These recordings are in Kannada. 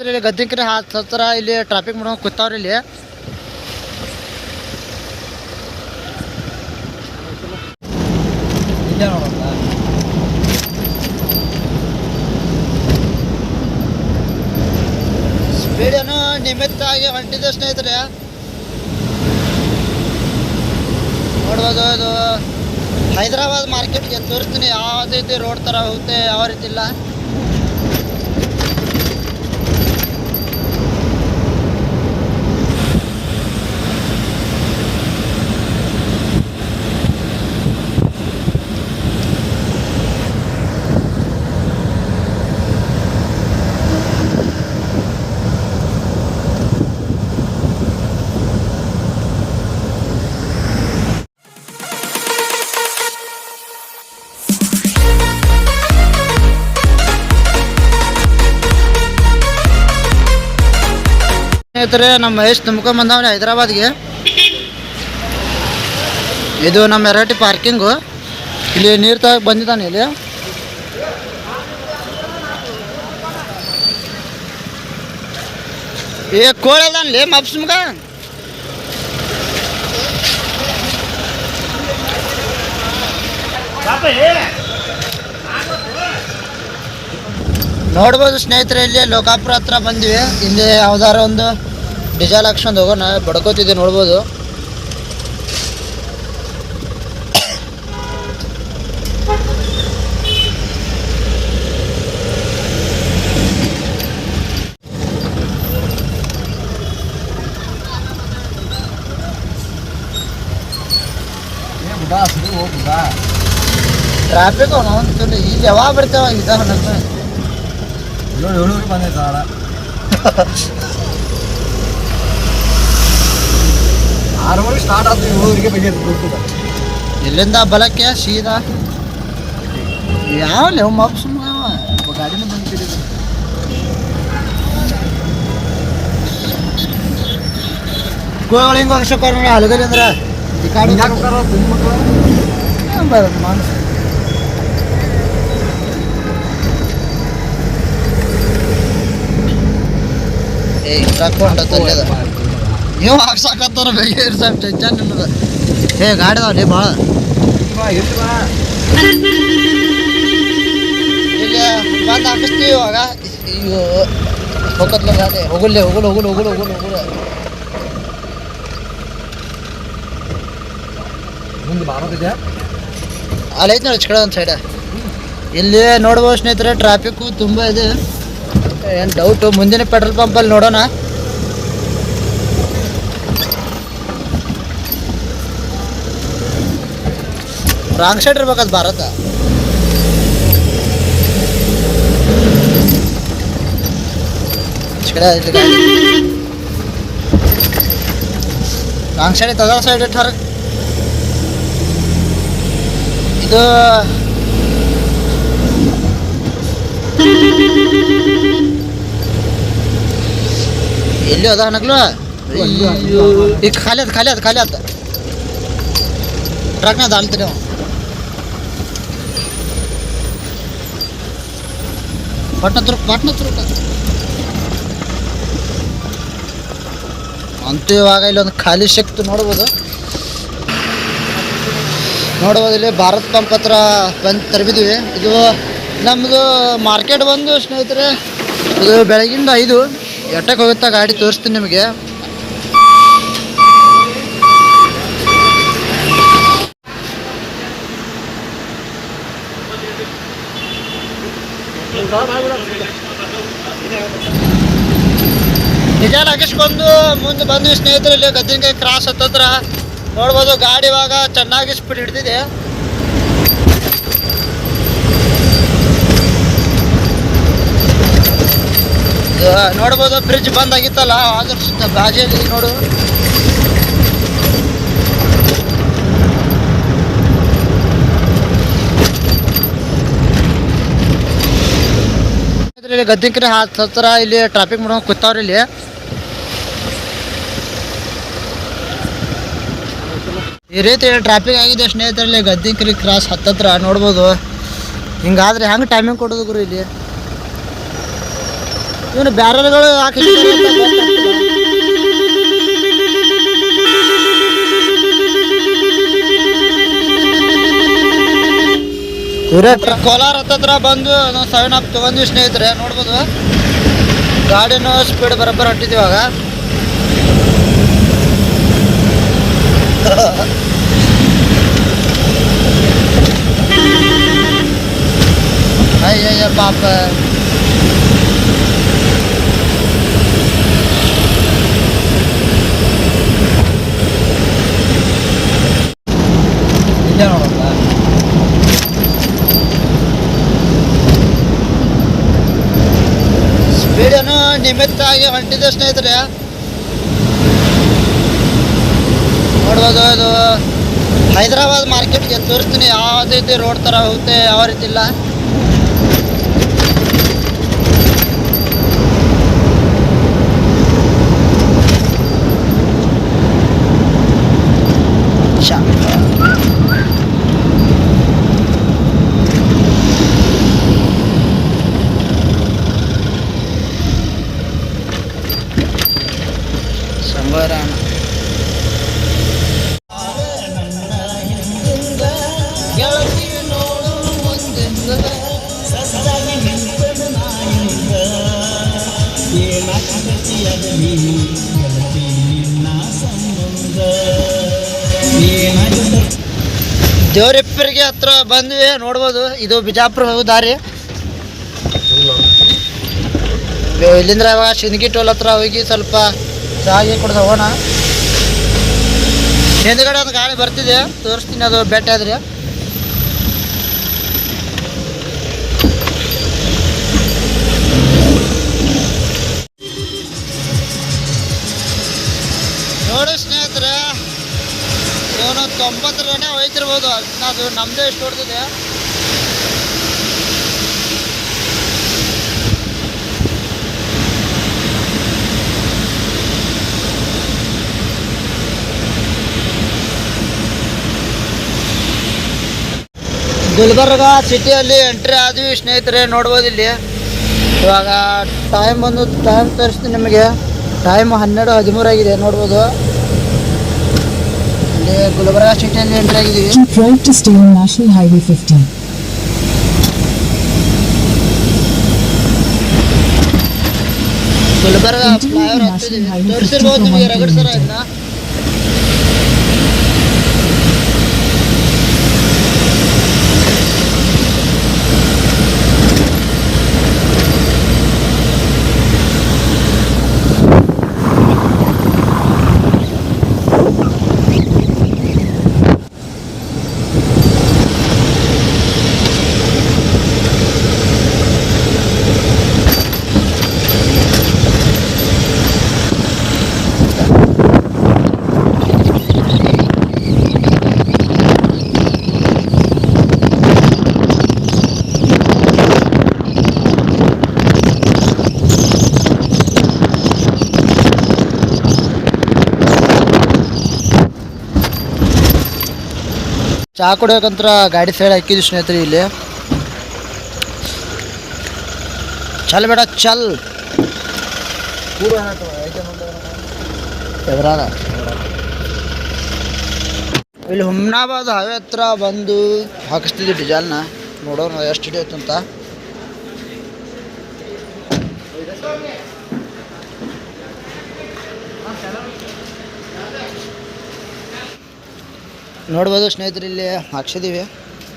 ಇಲ್ಲಿ ಗದ್ದಿಕ್ರಿ ಹತ್ರ ಇಲ್ಲಿ ಟ್ರಾಫಿಕ್ ಮಾಡ್ಕೊಂಡು ಕೂತಾವ್ರಿ ಇಲ್ಲಿ. ಸ್ಪೀಡ್ ಏನೋ ನಿಮಿತ್ತ ಆಗಿ ಹೊಂಟಿದೆ ಸ್ನೇಹಿತರೆ. ನೋಡ್ಬೋದು ಇದು ಹೈದರಾಬಾದ್ ಮಾರ್ಕೆಟ್ಗೆ ತೋರಿಸ್ತೀನಿ. ಯಾವ ರೀತಿ ರೋಡ್ ಥರ ಹೋಗುತ್ತೆ ಯಾವ ರೀತಿ ಇಲ್ಲ. ಸ್ನೇಹಿತರೆ, ನಮ್ಮ ಮಹೇಶ್ ತುಂಬ್ಕೊಂಡ್ ಬಂದವನೆ ಹೈದರಾಬಾದ್ಗೆ. ಇದು ನಮ್ಮ ಎರಟಿ ಪಾರ್ಕಿಂಗು. ಇಲ್ಲಿ ನೀರು ತಗಕ್ ಬಂದಿದ್ದಾನೆ ಇಲ್ಲಿ. ಏ ಕೋಳಲ್ಲೇ ಮಪ್ಸ್ ಮಗ ನೋಡ್ಬೋದು ಸ್ನೇಹಿತರೆ, ಇಲ್ಲಿ ಲೋಕಾಪುರ ಹತ್ರ ಬಂದ್ವಿ. ಇಲ್ಲಿ ಯಾವ್ದಾರ ಒಂದು ಡಿಜಲ್ ಹಾಕ್ಸ್ಕೊಂಡು ಹೋಗೋಣ ಬಡ್ಕೋತಿದ್ದೆ ನೋಡ್ಬೋದು. ಟ್ರಾಫಿಕ್ ಅವನು ಇಲ್ಲಿ ಯಾವಾಗ ಬರ್ತಾವ ಇದಾವ ನಮ್ಮ ಏಳು ಏಳುವರೆಗೆ ಬಂದೈತೆ ಆಡ ಆರೂವರೆಗೆ ಸ್ಟಾರ್ಟ್ ಆಯ್ತು ಏಳುವರೆಗೆ ಬಗ್ಗೆ ಇಲ್ಲಿಂದ ಬಲಕ್ಕೆ ಸೀದಾ. ಯಾವ ಲೇವ್ ಮಗ್ ಸುಮ್ಮ ಗಾಡಿನ ಬಂದ್ಬಿಟ್ಟಿದೆ ಗೋಗಳು ಹಿಂಗೆ ಹೋಗ್ಸಕ್ಕಾರ ಹಲಗಲಿ ಅಂದ್ರೆ? ಈ ಕಾಡಿ ಬರೋದು ಮಾನಸ. ಏ ಟ್ರಕ್ ಅದ. ನೀವು ಹಾಕ್ಸಾಕತ್ತಾರ ಬೇಗ ಇರ್ಸಾಕ್ ಟೆನ್ಷನ್ ನಿಮ್ಮದು ಏ, ಗಾಡಿ ಅದಾವ ಲೇ ಭಾಳ ಈಗ ಬಂದು ಇವಾಗ ಈಗ ಹೋಗತ್ಲ ಗಾಡಿ. ಹೋಗಲ್ಲೇ ಹೋಗಲು ಹೋಗಲು ಹೋಗಲು ಮುಂದೆ ಬಾರೋದಿದೆ ಅಲ್ಲಿ ಐತೆ ನೋಡಿ ಕಡೆ ಒಂದು ಸೈಡ ಇಲ್ಲಿ ನೋಡ್ಬೋದು ಸ್ನೇಹಿತರೆ ಟ್ರಾಫಿಕ್ಕು ತುಂಬ ಇದೆ. ಏನು ಡೌಟು ಮುಂದಿನ ಪೆಟ್ರೋಲ್ ಪಂಪಲ್ಲಿ ನೋಡೋಣ. ರಾಂಗ್ ಸೈಡ್ ಇರ್ಬೇಕದು ಭಾರತ. ರಾಂಗ್ ಸೈಡ್ ತಗೋ ಸೈಡ್ ಇಟ್ಟಾರ ಇದು ಎಲ್ಲಿ ಅದ ನಗ್ಲು? ಈಗ ಖಾಲಿ ಅದ ಖಾಲಿ ಅದ ಖಾಲಿ ಅದ. ಟ್ರಕ್ನ ದಾಳ್ತೀರಿ ಅವ ಪಟ್ನ ತುರುಕ್ ಪಟ್ನ ತುರುಕ್ ಅಂತೂ ಇವಾಗ ಇಲ್ಲಿ ಒಂದು ಖಾಲಿ ಶಕ್ತಿ ನೋಡ್ಬೋದು. ನೋಡ್ಬೋದು ಇಲ್ಲಿ ಭಾರತ್ ಪಂಪ್ ಹತ್ರ ಬಂದು ತರಬಿದ್ದೀವಿ ಇದು ನಮ್ಮದು ಮಾರ್ಕೆಟ್ ಬಂದು ಸ್ನೇಹಿತರೆ, ಇದು ಬೆಳಗಿಂದ ಐದು. ಎಟ್ಟಕ್ಕೆ ಹೋಗುತ್ತಾ ಗಾಡಿ ತೋರಿಸ್ತೀನಿ ನಿಮಗೆ. ನಿಜ ಹಾಕಿಸ್ಕೊಂಡು ಮುಂದೆ ಬಂದ್ವಿ ಸ್ನೇಹಿತರಲ್ಲಿ ಗದ್ದಿನಕಾಯಿ ಕ್ರಾಸ್ ಹತ್ತತ್ರ ನೋಡ್ಬೋದು, ಗಾಡಿ ಇವಾಗ ಚೆನ್ನಾಗಿ ಸ್ಪೀಡ್ ಹಿಡ್ದಿದೆ. ನೋಡ್ಬೋದು ಬ್ರಿಡ್ಜ್ ಬಂದಾಗಿತ್ತಲ್ಲ ಸುತ್ತ ಬಾಜಿಯಲ್ಲಿ ನೋಡು. ಇಲ್ಲಿ ಗದ್ದಿನಕರಿ ಹತ್ತಿರ ಇಲ್ಲಿ ಟ್ರಾಫಿಕ್ ಮಾಡ್ಕೊಂಡು ಕೂತಾವ್ರಿ ಇಲ್ಲಿ. ಈ ರೀತಿ ಟ್ರಾಫಿಕ್ ಆಗಿದೆ ಸ್ನೇಹಿತರಲ್ಲಿ ಗದ್ದಿನಕರಿ ಕ್ರಾಸ್ ಹತ್ತತ್ರ ನೋಡ್ಬೋದು. ಹಿಂಗಾದ್ರೆ ಹೆಂಗೆ ಟೈಮಿಂಗ್ ಕೊಡೋದು ಗುರು ಇಲ್ಲಿ? ಇವನು ಬ್ಯಾರಲ್ಗಳು ಹಾಕಿ ಕೋಲಾರ ಹತ್ತತ್ರ ಬಂದು ನಾವು ಸೆವೆನ್ ಅಪ್ ತಗೊಂಡ್ವಿ ಸ್ನೇಹಿತರೆ, ನೋಡ್ಬೋದು. ಗಾಡಿನೂ ಸ್ಪೀಡ್ ಬರೋಬ್ಬರ ಹಟ್ಟಿದ್ವಿ ಇವಾಗ. ಅಯ್ಯಯ್ಯ, ಪಾಪ. ಇಲ್ಲ ನೋಡಲ್ಲ ಸ್ಪೀಡನ್ನು ನಿಮಿತ್ತ ಆಗಿ ಹೊಂಟಿದೆ ಸ್ನೇಹಿತರೆ. ನೋಡ್ಬೋದು ಇದು ಹೈದರಾಬಾದ್ ಮಾರ್ಕೆಟ್ಗೆ ತೋರಿಸ್ತೀನಿ, ಯಾವ ರೀತಿ ರೋಡ್ ಥರ ಹೋಗುತ್ತೆ, ಯಾವ ರೀತಿ ಇಲ್ಲ. ಸಂಬರಾನ ದೇವರಿಪ್ಪರಿಗೆ ಹತ್ರ ಬಂದ್ವಿ ನೋಡ್ಬೋದು. ಇದು ಬಿಜಾಪುರ ದಾರಿ. ಇಲ್ಲಿಂದ್ರ ಶಿಂದಗಿ ಟೋಲ್ ಹತ್ರ ಹೋಗಿ ಸ್ವಲ್ಪ ಚಾಗಿ ಕುಡ್ದ ಹೋಗೋಣ. ಹಿಂದ್ಗಡೆ ಒಂದು ಗಾಳಿ ಬರ್ತಿದೆ, ತೋರಿಸ್ತೀನಿ ಅದು ಬೆಟ್ಟ ಆದ್ರೆ ನೋಡಿ ಸ್ನೇಹಿತರೆ ಇವನು ತೊಂಬತ್ತರ ಗಂಟೆ ಹೋಯ್ತಿರ್ಬೋದು ಅದು ನಮ್ಮದೇ ಎಷ್ಟು ಹೊಡ್ದಿದೆ. ಗುಲ್ಬರ್ಗ ಸಿಟಿಯಲ್ಲಿ ಎಂಟ್ರಿ ಆದ್ವಿ ಸ್ನೇಹಿತರೆ ನೋಡ್ಬೋದು ಇಲ್ಲಿ. ಇವಾಗ ಟೈಮ್ ಬಂದು ಟೈಮ್ ತೋರಿಸ್ತೀನಿ ನಿಮಗೆ. ಟೈಮ್ ಹನ್ನೆರಡು ಹದಿಮೂರು ಆಗಿದೆ ನೋಡ್ಬೋದು. ಇಲ್ಲಿ ಗುಲ್ಬರ್ಗ ಸಿಟಿಯಲ್ಲಿ ಎಂಟ್ರಿ ಆಗಿದ್ದೀವಿ ನ್ಯಾಷನಲ್ ಹೈವೇ 15. ಗುಲ್ಬರ್ಗ ಫ್ಲೈಓವರ್ ತೋರಿಸಿರ್ಬೋದು ನಿಮಗೆ ರಗಡ್ ಸರ. ಇದನ್ನ ಚಹಾ ಕುಡಿಯೋಕಂತ್ರ ಗಾಡಿ ಸೈಡ್ ಹಾಕಿದ್ವಿ ಸ್ನೇಹಿತರೆ ಇಲ್ಲಿ. ಚಲ್ ಬೇಡ, ಚಲ್. ಇಲ್ಲಿ ಹುಮ್ನಾಬಾದ್ ಹವೆ ಹತ್ರ ಬಂದು ಹಾಕಿಸ್ತಿದ್ವಿ ಡಿಜಾಲ್ನ ನೋಡೋಣ ಎಷ್ಟು ಹಿಡಿಯುತ್ತೆ ನೋಡ್ಬೋದು ಸ್ನೇಹಿತರು, ಇಲ್ಲಿ ಹಾಕ್ಸಿದ್ದೀವಿ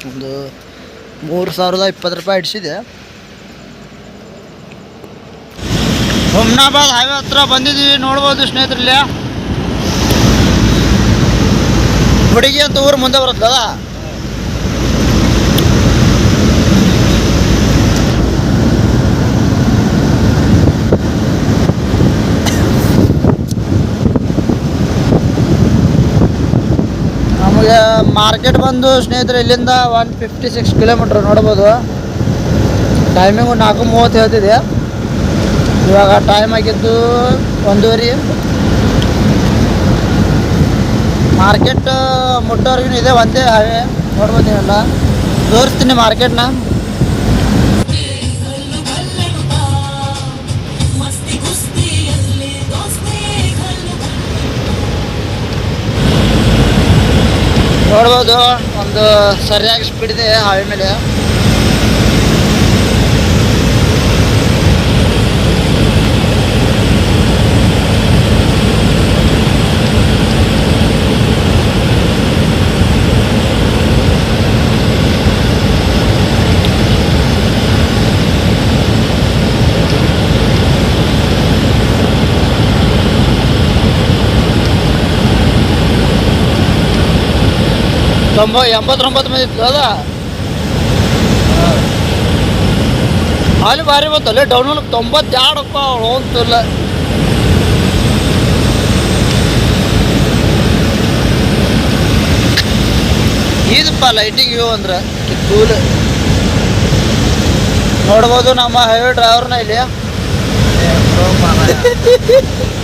ಒಂದು ಮೂರು ಸಾವಿರದ ಇಪ್ಪತ್ತು ರೂಪಾಯಿ ಇಡಿಸಿದೆ ಹುಮ್ನಾಬಾದ್ ಹೈವೇ ಹತ್ರ ಬಂದಿದ್ದೀವಿ, ನೋಡ್ಬೋದು ಸ್ನೇಹಿತರಲ್ಲಿ ಹುಡುಗಿ ಅಂತ ಊರು ಮುಂದೆ ಬರುತ್ತಲ್ಲ? ನಮಗೆ ಮಾರ್ಕೆಟ್ ಬಂದು ಸ್ನೇಹಿತರೆ, ಇಲ್ಲಿಂದ ಒನ್ ಫಿಫ್ಟಿ ಸಿಕ್ಸ್ ಕಿಲೋಮೀಟ್ರ್ ನೋಡ್ಬೋದು. ಟೈಮಿಂಗು ನಾಲ್ಕು ಮೂವತ್ತು ಹೇಳ್ತಿದೆ. ಇವಾಗ ಟೈಮ್ ಆಗಿದ್ದು ಒಂದೂವರೆ. ಮಾರ್ಕೆಟ್ ಮುಟ್ಟೋರ್ಗಿನ ಇದೆ, ಒಂದೇ ಹೈವೇ ನೋಡ್ಬೋದು ನೀವೆಲ್ಲ. ತೋರಿಸ್ತೀನಿ ಮಾರ್ಕೆಟ್ನ. ನೋಡ್ಬೋದು ಒಂದು ಸರಿಯಾಗಿ ಸ್ಪೀಡ್ ಇದೆ ಹಾವಿ ಮೇಲೆ. ತೊಂಬ ಎಂಬತ್ತೊಂಬತ್ತು ಮಂದಿ ಅದ? ಅಲ್ಲಿ ಭಾರಿ ಬಂತಲ್ಲ ಡೌನ್ ತೊಂಬತ್ತೆರಡಪ್ಪ ಹೋಗ್ತಿಲ್ಲ ಇದಪ್ಪ ಲೈಟಿಂಗ್ ಇವು ಅಂದ್ರೆ ಕೂಲ್ ನೋಡ್ಬೋದು ನಮ್ಮ ಹೈವೇ ಡ್ರೈವರ್ನ ಇಲ್ಲಿ.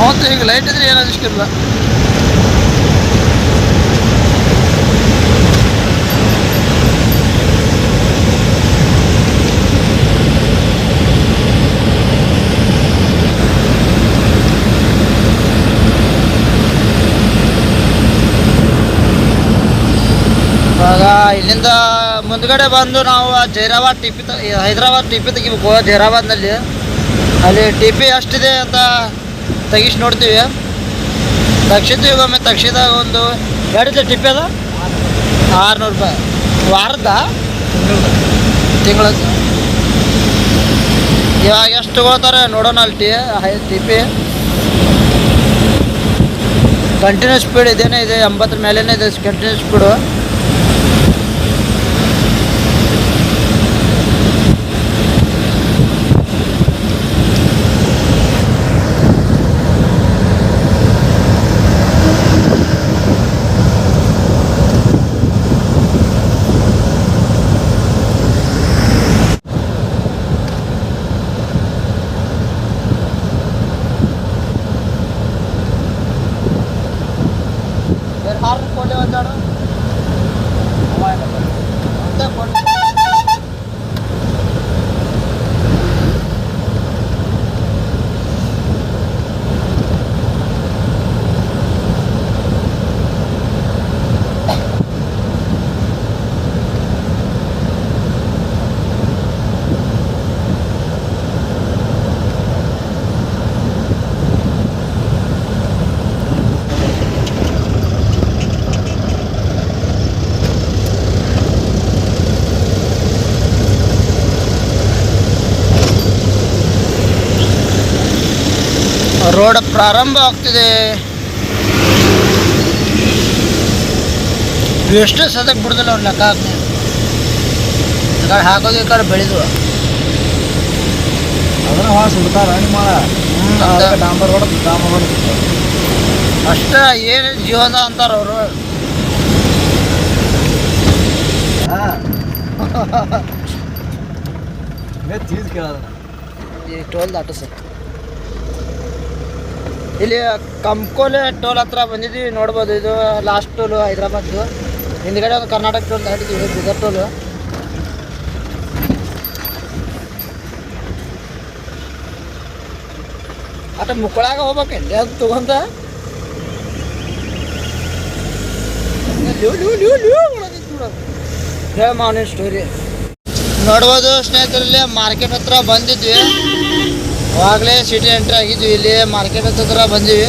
ಅವತ್ತು ಹಿಂಗೆ ಲೈಟ್ ಇದ್ರೆ ಏನು ಅನಿಸ್ಕಿಲ್ಲ ಇವಾಗ ಇಲ್ಲಿಂದ ಮುಂದ್ಗಡೆ ಬಂದು ನಾವು ಜೈರಾಬಾದ್ ಟಿಪಿ ಹೈದರಾಬಾದ್ ಟಿಪಿ ತೆಗಿಬೇಕು, ಜೈರಾಬಾದ್ನಲ್ಲಿ. ಅಲ್ಲಿ ಟಿಪಿ ಎಷ್ಟಿದೆ ಅಂತ ತೆಗಿಸಿ ನೋಡ್ತೀವಿ. ತಕ್ಷಿದ್ವಿ ಒಮ್ಮೆ ತಕ್ಷಿದಾಗ ಒಂದು ಎರಡು ಟಿಪ್ಪೆ ಅದ? ಆರುನೂರು ರೂಪಾಯಿ. ವಾರದ ತಿಂಗಳ ಇವಾಗ ಎಷ್ಟು ತಗೋತಾರೆ ನೋಡೋಣ ಅಲ್ಲಿ ಟಿ ಹೈ ಟಿಪ್ಪಿ. ಕಂಟಿನ್ಯೂಸ್ ಸ್ಪೀಡ್ ಇದೇನೇ ಇದೆ ಎಂಬತ್ತರ ಮೇಲೇ ಇದೆ ಕಂಟಿನ್ಯೂಸ್ ಸ್ಪೀಡು ರೋಡ್ ಪ್ರಾರಂಭ ಆಗ್ತಿದೆ. ಎಷ್ಟು ಸದಕ್ಕೆ ಬಿಡುದಿಲ್ಲ ಅವ್ರು ಲೆಕ್ಕ ಹಾಕ್ತೀವಿ ಈ ಕಡೆ ಹಾಕೋದು ಈ ಕಡೆ ಬೆಳೆದು. ಅದನ್ನ ಭಾಳ ಸುಡ್ತಾರ ನಿಮ್ಮ ಡಾಂಬರ್ ಹೊಡೆದು ಡಾಂಬರ್ ಹೊಡೆದು ಅಷ್ಟ ಏನು ಜೀವನ ಅಂತಾರ ಅವರು. ಚೀಸ್ ಕೇಳೋದ ಈ ಟೋಲ್ ದಾಟು ಸರ್. ಇಲ್ಲಿ ಕಂಕೋಲೆ ಟೋಲ್ ಹತ್ರ ಬಂದಿದ್ದೀವಿ ನೋಡ್ಬೋದು ಇದು ಲಾಸ್ಟ್ ಟೋಲು ಹೈದ್ರಾಬಾದ್ದು ಹಿಂದ್ಗಡೆ ಒಂದು ಕರ್ನಾಟಕ ಟೋಲ್ ದಾಟಿದ್ದೀವಿ ಬಿದರ್ ಟೋಲು ಅಟ ಮುಕ್ಕಳಾಗ ಹೋಗ್ಬೇಕೇನ್ರಿ ಅದು ತಗೊಂತ ಹೇಳ ಮಾವನಿನ ಸ್ಟೋರಿ ನೋಡ್ಬೋದು ಸ್ನೇಹಿತರಲ್ಲಿ ಮಾರ್ಕೆಟ್ ಹತ್ರ ಬಂದಿದ್ವಿ. ಅವಾಗಲೇ ಸಿಟಿ ಎಂಟ್ರಿ ಆಗಿದ್ವಿ ಇಲ್ಲಿ. ಮಾರ್ಕೆಟ್ ಹತ್ರ ಬಂದೀವಿ.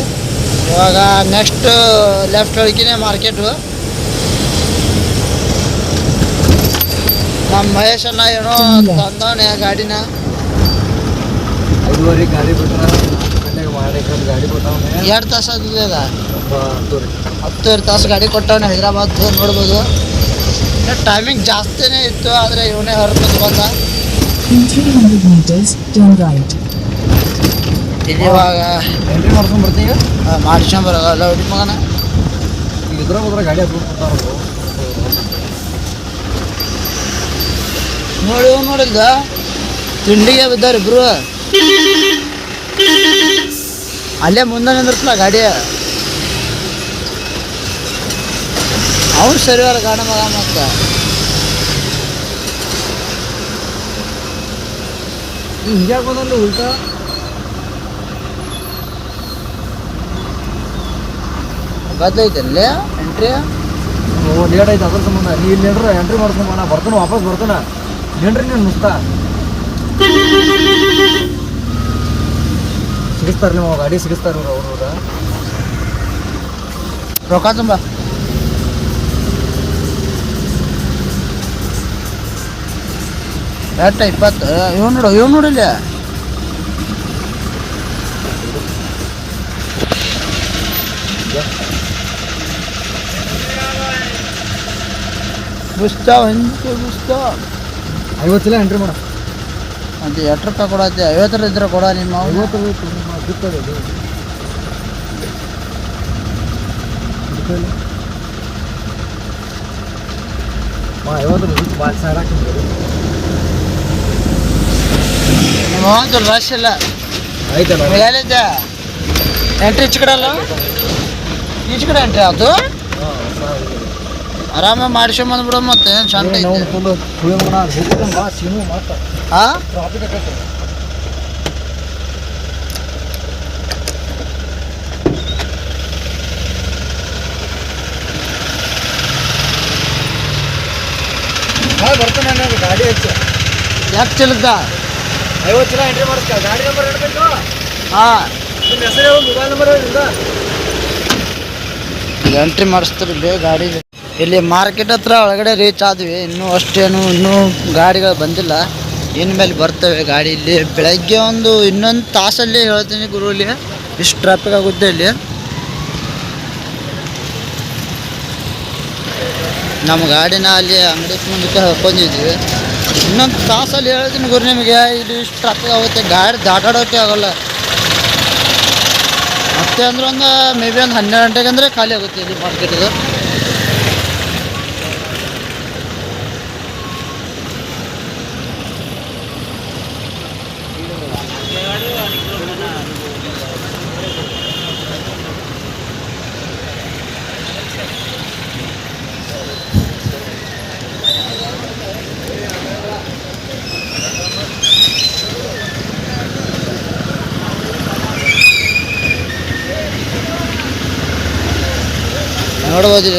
ಇವಾಗ ನೆಕ್ಸ್ಟ್ ಲೆಫ್ಟ್ ಒಳಗಿನೇ ಮಾರ್ಕೆಟು ನಮ್ಮ ಮಹೇಶ್ ಅಣ್ಣ ಏನೋ ತಂದವನೇ ಗಾಡಿನ. ಐದುವರೆ ಗಾಡಿ ಬಿಟ್ರ ಗಾಡಿ ಕೊಟ್ಟವನೆ ಎರಡು ತಾಸು ಅದ. ಹತ್ತುವರೆ. ತಾಸು ಗಾಡಿ ಕೊಟ್ಟವನೆ ಹೈದ್ರಾಬಾದ್ ನೋಡ್ಬೋದು. ಟೈಮಿಂಗ್ ಜಾಸ್ತಿನೇ ಇತ್ತು ಆದರೆ ಇವನೇ ಹೊರತು ಬಂದ. ಇವಾಗ ಎಂಟ್ರಿ ಮಾಡ್ಕೊಂಡ್ ಬರ್ತೀವಿ. ಮಾಡಿಸ್ಕೊಂಬರಲ್ಲ ಹುಡುಗ ಮಗನ? ಈಗ ಇದ್ರ ಹೋದ್ರೆ ಗಾಡಿ ಹತ್ಕೊಂಡು ನೋಡಿ ನೋಡಿಲ್ದ? ತಿಂಡಿಗೆ ಬಿದ್ದಾರ ಇಬ್ರು. ಅಲ್ಲೇ ಮುಂದೆ ನಿಂದಿರ್ತಲ್ಲ ಗಾಡಿ. ಅವ್ನು ಸರಿವಾರ ಗಾಡಿ ಮಗ ಮತ್ತ. ಹಿಂಗ್ಯಾಕೆ ಬಂದಲ್ಲಿ ಉಲ್ಟಾ? ಗದ್ದೈತಲ್ಲೇ ಎಂಟ್ರಿ ಓ ಲೇಟ್ ಐತೆ ಅದ್ರ ಸಂಬಂಧ. ನೀ ಇಲ್ಲಿ ಏನ್ರ ಎಂಟ್ರಿ ಮಾಡ್ಸ್ಕೊಂಬ ನಾ ಬರ್ತಾನೆ ವಾಪಸ್ ಬರ್ತಾನ. ಏನ್ರಿ ನೀನು ನುಸ್ತಾ ಸಿಗಿಸ್ತಾರ ನಿಮ್ಮ ಗಾಡಿ ಸಿಗಿಸ್ತಾರ ಇವ್ರು ಅವ್ರ ರೊಕ್ಕ ತುಂಬ. ಎಟ್ಟ ಇಪ್ಪತ್ತು ಇವ್ ನೋಡು ಇವ್ ನೋಡಿಲ್ಲ ಬುಸ್ತಾವ್ ಹಿಂದೆ ಬುಸ್ತಾವ್ ಐವತ್ತಿಲ್ಲ ಎಂಟ್ರಿ ಮಾಡ ಅದು ಎಷ್ಟು ರೂಪಾಯಿ ಕೊಡತ್ತೆ ಐವತ್ತರ ಇದ್ರೆ ಕೊಡ ನಿಮ್ಮ ಅವ್ನು. ಐವತ್ತು ಬೇಕು ನಿಮ್ಮ ಬಿತ್ತೋದು ಇದು. ಬಿತ್ತೋದು. ಮಾ ಐವತ್ತು ಬಿತ್ತು ಭಾಳ ಸಾವಿರ ಹಾಕಿದ್ರು ನಿಮ್ಮ ಅವ್ನು ರಶ್ ಇಲ್ಲ ಆಯ್ತಲ್ಲ ಎಲ್ಲಿದ್ದೆ ಎಂಟ್ರಿ ಈಚೆ ಕಡೆ ಅಲ್ಲ ಈಚೆ ಕಡೆ ಎಂಟ್ರಿ ಅದು ಆ? ಟ್ರಾಫಿಕ್ ಬಂದ್ಬಿಡ ಮತ್ತೆ ಬರ್ತಾನೆ ಅನ್ನೋದು ಗಾಡಿ ಹೆಚ್ಚು. ಯಾಕೆ ಚೆಲ್ಲದ ಐವತ್ತು ಜನ ಎಂಟ್ರಿ ಮಾಡಿಸ್ಕ ಗಾಡಿ ನಂಬರ್ ಹಾಂ ನಿಮ್ಮ ಹೆಸರು ಮೊಬೈಲ್ ನಂಬರ್ ಹೇಳಿಲ್ಲ ಎಂಟ್ರಿ ಮಾಡಿಸ್ತಾರೆ ಬೇಗ ಗಾಡಿ ಇಲ್ಲಿ ಮಾರ್ಕೆಟ್ ಹತ್ರ ಒಳಗಡೆ ರೀಚ್ ಆದ್ವಿ. ಇನ್ನೂ ಅಷ್ಟೇನು, ಇನ್ನೂ ಗಾಡಿಗಳು ಬಂದಿಲ್ಲ. ಇನ್ಮೇಲೆ ಬರ್ತವೆ ಗಾಡಿ ಇಲ್ಲಿ. ಬೆಳಗ್ಗೆ ಒಂದು ಇನ್ನೊಂದು ತಾಸಲ್ಲಿ ಹೇಳ್ತೀನಿ ಗುರು ಇಲ್ಲಿ. ಇಷ್ಟು ಟ್ರಾಫಿಕ್ ಆಗುತ್ತೆ ಇಲ್ಲಿ. ನಮ್ಮ ಗಾಡಿನ ಅಲ್ಲಿ ಅಂಗಡಿ ಮುಂದಕ್ಕೆ ಹಾಕೊಂಡಿದ್ವಿ. ಇನ್ನೊಂದು ತಾಸಲ್ಲಿ ಹೇಳ್ತೀನಿ ಗುರು ನಿಮಗೆ, ಇಲ್ಲಿ ಇಷ್ಟು ಟ್ರಾಫಿಕ್ ಆಗುತ್ತೆ. ಗಾಡಿ ದಾಟಾಡೋಕ್ಕೆ ಆಗೋಲ್ಲ. ಮತ್ತೆ ಅಂದ್ರೆ ಒಂದು ಮೇ ಬಿ ಒಂದು ಹನ್ನೆರಡು ಗಂಟೆಗೆ ಅಂದರೆ ಖಾಲಿ ಆಗುತ್ತೆ ಇಲ್ಲಿ ಮಾರ್ಕೆಟ್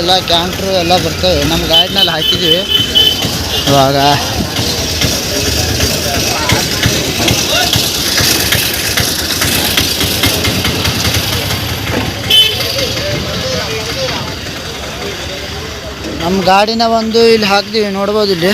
ಎಲ್ಲ ಕ್ಯಾಂಟ್ರು ಎಲ್ಲ ಬರ್ತವೆ ನಮ್ಮ ಗಾಡಿನಲ್ಲಿ ಹಾಕಿದ್ದೀವಿ. ಇವಾಗ ನಮ್ಮ ಗಾಡಿನ ಒಂದು ಇಲ್ಲಿ ಹಾಕ್ತೀವಿ ನೋಡ್ಬೋದು ಇಲ್ಲಿ.